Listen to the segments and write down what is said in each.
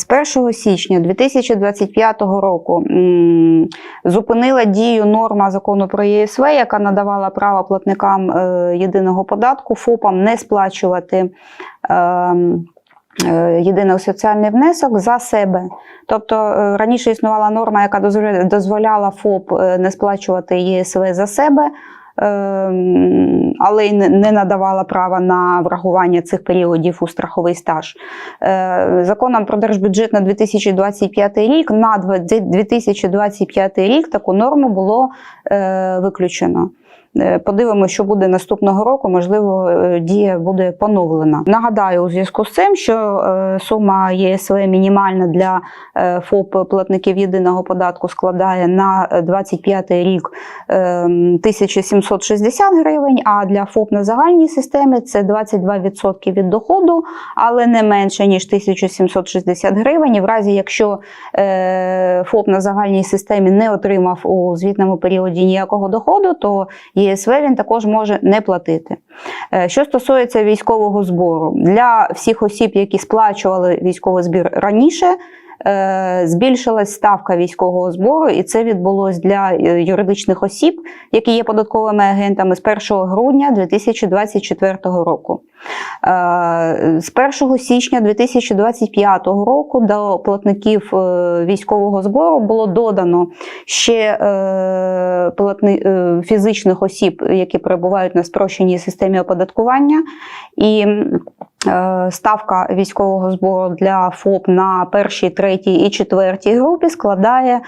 З 1 січня 2025 року зупинила дію норма закону про ЄСВ, яка надавала право платникам е, єдиного податку ФОПам не сплачувати. ем, е, Єдиний соціальний внесок за себе. Тобто е, раніше існувала норма, яка дозволяла ФОП не сплачувати ЄСВ за себе, але й не- надавала права на врахування цих періодів у страховий стаж. Е, Законом про держбюджет на 2025 рік на два- 2025 рік таку норму було е, виключено. Е, Подивимося, що буде наступного року. Можливо, е, дія буде поновлена. Нагадаю, у зв'язку з цим, що е, сума ЄСВ мінімальна для ФОП платників єдиного податку складає на 25 рік е, 1760 гривень, а для ФОП на загальній системі це 22% від доходу, але не менше ніж 1760 гривень. І в разі, якщо ФОП на загальній системі не отримав у звітному періоді ніякого доходу, то ЄСВ він також може не платити. Е, Що стосується військового збору, для всіх осіб, які сплачували військовий збір раніше, збільшилась ставка військового збору, і це відбулось для е, юридичних осіб, які є податковими агентами з 1 грудня 2024 року. Е, З 1 січня 2025 року до платників е, військового збору було додано ще е, платни- е, фізичних осіб, які перебувають на спрощеній системі оподаткування. І е, ставка військового збору для ФОП на першій, третій і четвертій групі складає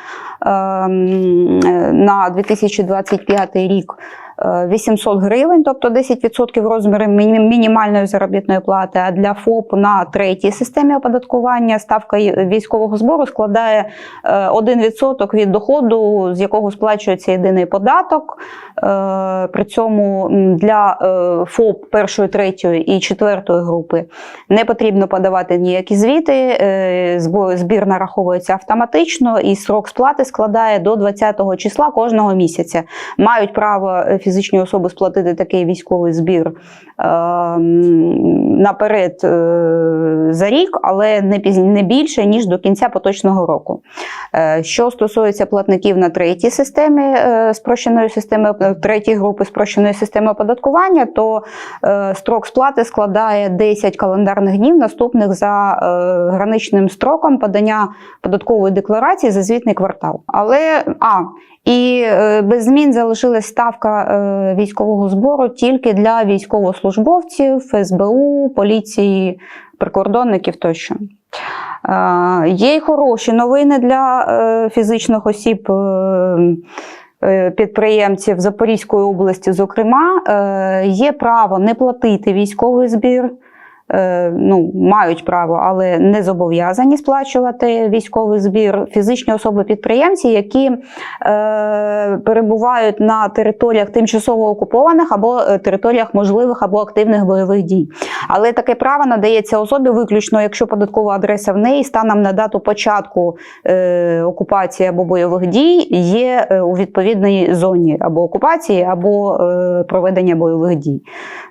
е, м, е, на 2025 рік. Е, 800 гривень, тобто 10% розміру мінімальної заробітної плати. А для ФОП на третій системі оподаткування ставка військового збору складає е, 1% від доходу, з якого сплачується єдиний податок. Е, При цьому для е, ФОП першої, третьої і четвертої групи не потрібно подавати ніякі звіти. е, Збір нараховується автоматично, і срок сплати складає до 20 числа кожного місяця. Мають право е, фізичні особи сплатити такий військовий збір е, наперед е, за рік, але не більше ніж до кінця поточного року. Е, Що стосується платників на третій системі спрощеної системи третій групи спрощеної системи оподаткування, то строк сплати складає 10 календарних днів, наступних за граничним строком подання податкової декларації за звітний квартал. Але а і е, без змін залишилась ставка е, військового збору тільки для військовослужбовців, СБУ, поліції, прикордонників тощо. Е, Є й хороші новини для фізичних осіб. Підприємців Запорізької області, зокрема, є право не платити військовий збір, ну, мають право, але не зобов'язані сплачувати військовий збір. Фізичні особи-підприємці, які е, перебувають на територіях тимчасово окупованих або е, територіях можливих або активних бойових дій. Але таке право надається особі виключно, якщо податкова адреса в неї станом на дату початку е, окупації або бойових дій є е, у відповідній зоні або окупації, або е, проведення бойових дій.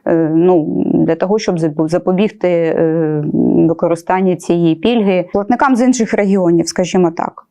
Е, ну, для того, щоб запо- запобігти е, використанню цієї пільги платникам з інших регіонів, скажімо так.